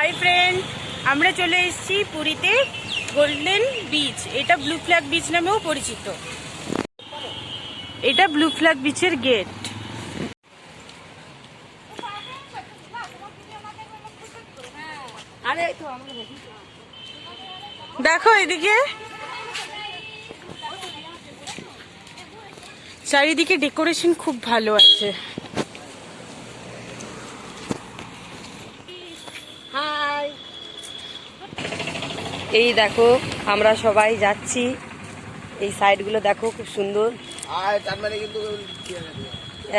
Hi friend আমরা চলে এসেছি পুরীতে গোল্ডেন বিচ এটা ব্লু ফ্ল্যাগ বিচ নামেও পরিচিত। এটা ব্লু ফ্ল্যাগ বিচের গেট দেখো। এদিকে। চারিদিকে ডেকোরেশন খুব ভালো আছে। এই দেখো আমরা সবাই যাচ্ছি। এই সাইডগুলো দেখো খুব সুন্দর।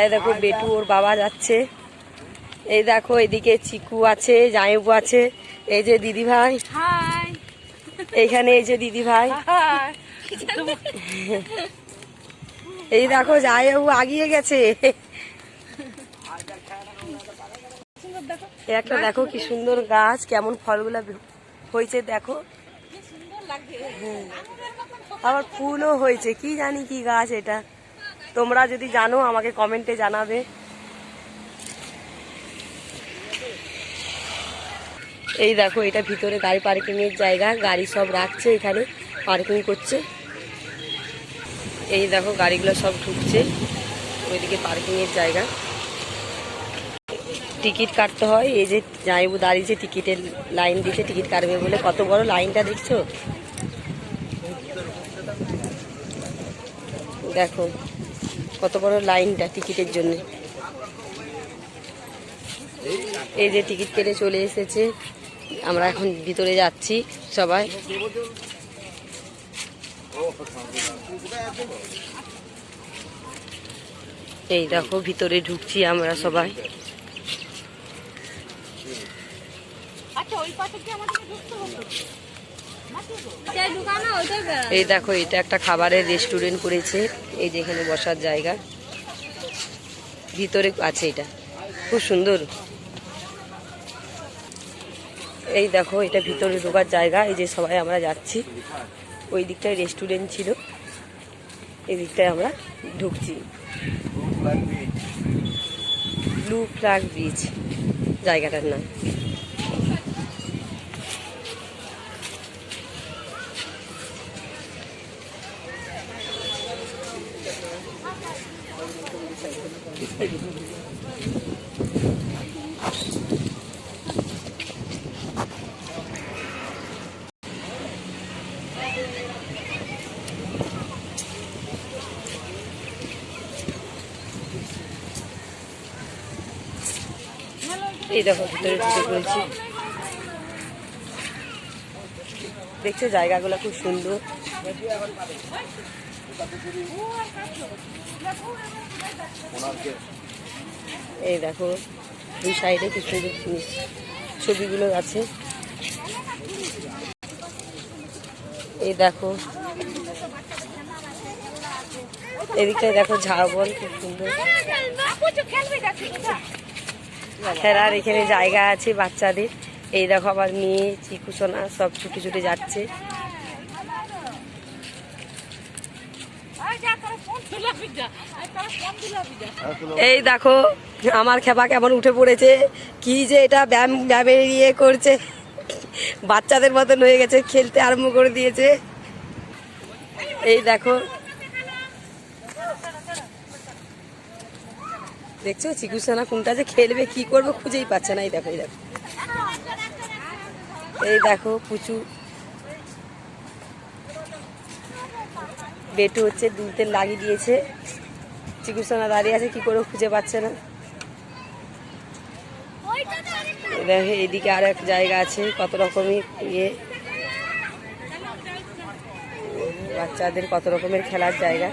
এই দেখো বেটু ওর বাবা যাচ্ছে। এই দেখো এদিকে চিকু আছে জায়বু আছে। এই যে দিদি ভাই এইখানে এই যে দিদি ভাই এই দেখো জায়বু আগিয়ে গেছে। একটা দেখো কি সুন্দর গাছ কেমন ফলগুলা হয়েছে, দেখো। আবার ফুলও হয়েছে, কি জানি কি গাছ এটা। তোমরা যদি জানো, আমাকে কমেন্টে জানাবে। এই দেখো, এটা ভিতরে গাড়ি পার্কিং এর জায়গা, গাড়ি সব রাখছে এখানে, পার্কিং করছে। এই দেখো, গাড়িগুলো সব ঢুকছে, ওইদিকে পার্কিং এর জায়গা। টিকিট কাটতে হয়, এই যে জামাইবু দাঁড়িয়েছে, টিকিটের লাইন দিচ্ছে টিকিট কাটবে বলে। কত বড় লাইনটা দেখছ? দেখো, কত বড় লাইনটা টিকিটের জন্য। এই যে টিকিট কেটে চলে এসেছে। আমরা এখন ভিতরে যাচ্ছি সবাই। এই দেখো, ভিতরে ঢুকছি আমরা সবাই। এই দেখো, এটা একটা খাবারের রেস্টুরেন্ট করেছে। এই যে এখানে বসার জায়গা। ভিতরে আছে এটা। খুব সুন্দর। এই দেখো, এটা ভিতরে ঢোকার জায়গা। এই যে সবাই আমরা যাচ্ছি। ওই দিকটায় রেস্টুরেন্ট ছিল। এই দিকটায় আমরা ঢুকছি। ব্লু ফ্ল্যাগ বিচ জায়গাটার নাম। এই দেখো, ভিতরে ঢুকে পড়েছি। দেখছ, জায়গাগুলো খুব সুন্দর। এই দেখো, দুই সাইডে কি সুন্দর জিনিস। ছবিগুলো আছে। এই দেখো, এদিকটায় দেখো ঝাড়বন, খুব সুন্দর। খেলার এখানে জায়গা আছে বাচ্চাদের। এই দেখো আবার মেয়ে চিকুসোনা সব ছুটে ছুটে যাচ্ছে। এই দেখো, আমার খেপা কেমন উঠে পড়েছে। কি যে এটা ব্যায়াম, ব্যায়ামের ইয়ে করছে। বাচ্চাদের মতন হয়ে গেছে, খেলতে আরম্ভ করে দিয়েছে। এই দেখো দেখছ? চিকুসানা কোনটা যে খেলবে, কি করবে খুঁজেই পাচ্ছে না। এই দেখো এই দেখো। এই দেখো, পুচু। বেটু হচ্ছে দুলতে লাগিয়ে দিয়েছে। চিকুসানা দাঁড়িয়ে আছে, কি করে খুঁজে পাচ্ছে না। দেখো, এদিকে আর এক জায়গা আছে, কত রকমের ইয়ে। বাচ্চাদের কত রকমের খেলার জায়গা।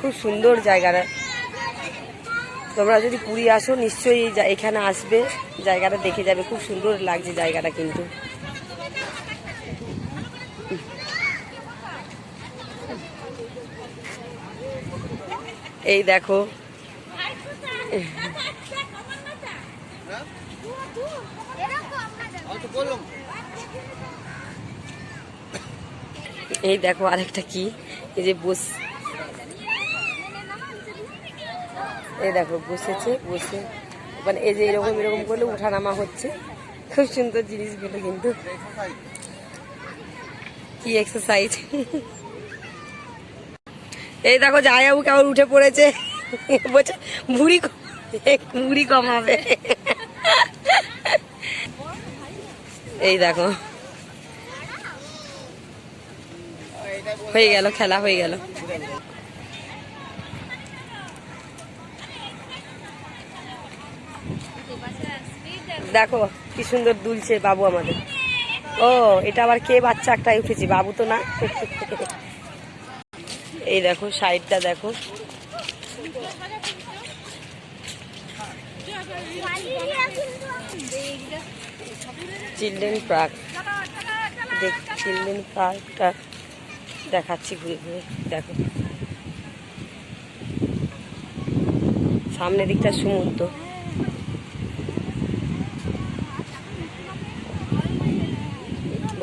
খুব সুন্দর জায়গাটা। তোমরা যদি পুরী আসো, নিশ্চয়ই এখানে আসবে। জায়গাটা দেখে যাবে। খুব সুন্দর লাগছে জায়গাটা কিন্তু। এই দেখো। এই দেখো আরেকটা কি? এই যে বস এই দেখো, বসেছে, বসে। মানে এই যে এরকম এরকম করলে উঠানামা হচ্ছে। খুব সুন্দর জিনিসগুলো কিন্তু। কি এক্সারসাইজ এই দেখো, জায়াবু কেমন উঠে পড়েছে। বলছে, ভুড়ি ভুড়ি কমাবে। এই দেখো। হয়ে গেল, খেলা হয়ে গেল। দেখো, কি সুন্দর দুলছে বাবু আমাদের। ও, এটা আবার কে বাচ্চা একটাই উঠেছে? বাবু তো না? এই দেখো, সাইডটা দেখো। Children park. চিলড্রেন পার্কটা দেখাচ্ছি ঘুরে ঘুরে, দেখো। সামনের দিকটা সমুদ্র।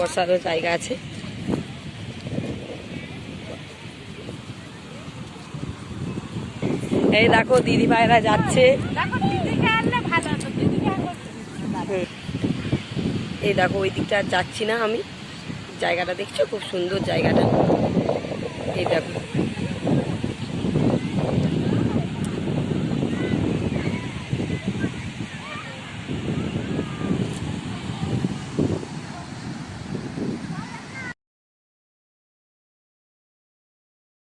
বসারও জায়গা আছে। এই দেখো দিদি ভাইরা যাচ্ছে। এই দেখো ওই দিকটা আর যাচ্ছি না আমি। জায়গাটা দেখছ? খুব সুন্দর জায়গাটা। এই দেখো।